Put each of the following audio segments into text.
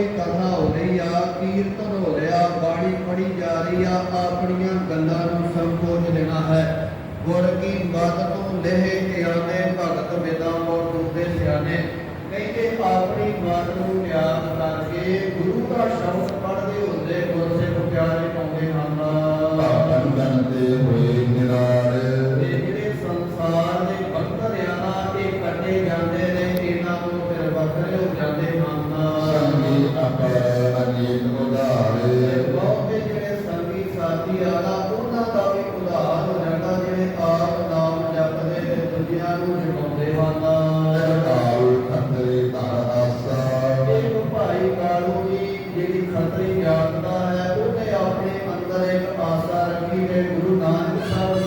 ਕੋਈ ਕਥਾ ਹੋ ਰਹੀ ਆ ਕੀਰਤਨ ਹੋ ਰਿਹਾ ਬਾਣੀ ਪੜੀ ਜਾ ਰਹੀ ਆ ਆਪਣੀਆਂ ਗੱਲਾਂ ਨੂੰ ਸੰਕੋਚ ਦੇਣਾ ਹੈ ਗੁਰ ਕੀ ਮਤ ਤੋਂ ਲਹਿ ਧਿਆਨੇ ਭਗਤ ਵਿਦਾ ਮੋਰ ਦੂਦੇ ਸਿਆਣੇ ਕਹਿੰਦੇ ਆਪਣੀ ਮਤ ਨੂੰ ਯਾਦ ਕਰਕੇ ਗੁਰੂ ਦਾ ਸ਼ਬਦ ਖਤਰੇ ਧਰ ਭਾਈ ਜਿਹੜੀ ਖੱਤਰੀ ਜਾਤਦਾ ਹੈ, ਉਹਨੇ ਆਪਣੇ ਅੰਦਰ ਇੱਕ ਆਸਾ ਰੱਖੀ ਤੇ ਗੁਰੂ ਨਾਨਕ ਸਾਹਿਬ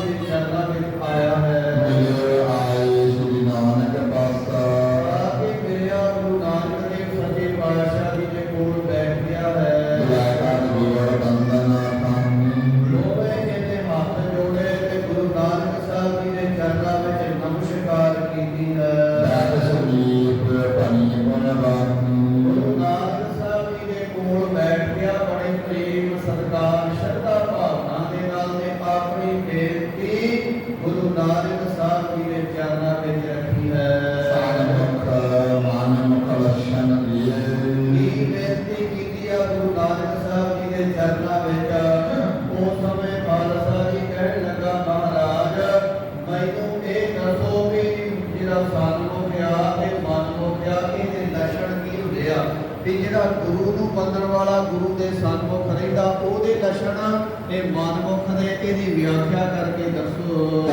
ਮੈਨੂੰ ਇਹ ਦੱਸੋ ਬੈਠ ਜਿਹੜਾ ਸੰਨ ਹੋ ਗਿਆ ਤੇ ਮਨ ਹੋ ਗਿਆ ਇਹਦੇ ਲੱਛਣ ਕੀ ਹੁੰਦੇ ਆ? ਵੀ ਜਿਹੜਾ ਗੁਰੂ ਨੂੰ ਮੰਨਣ ਵਾਲਾ ਗੁਰੂ ਦੇ ਸਨਮੁਖ ਰਹਿੰਦਾ ਉਹਦੇ ਲੱਛਣ ਇਹ ਮਨਮੁਖ ਦੇ ਇਹਦੀ ਵਿਆਖਿਆ ਕਰਕੇ ਦੱਸੋ।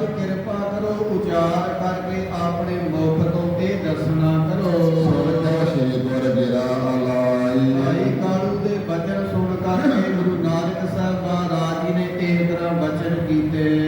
ਤੇ ਕਿਰਪਾ ਕਰੋ ਉਚਾਰ ਕਰਕੇ ਆਪਣੇ ਮੁਖ ਤੋਂ ਇਹ ਕਰੋ। ਕਾਲੂ ਦੇ ਬਚਨ ਸੁਣ ਕਰਕੇ ਗੁਰੂ ਨਾਨਕ ਸਾਹਿਬ ਮਹਾਰਾਜ ਜੀ ਨੇ ਇਹ ਤਰ੍ਹਾਂ ਬਚਨ ਕੀਤੇ।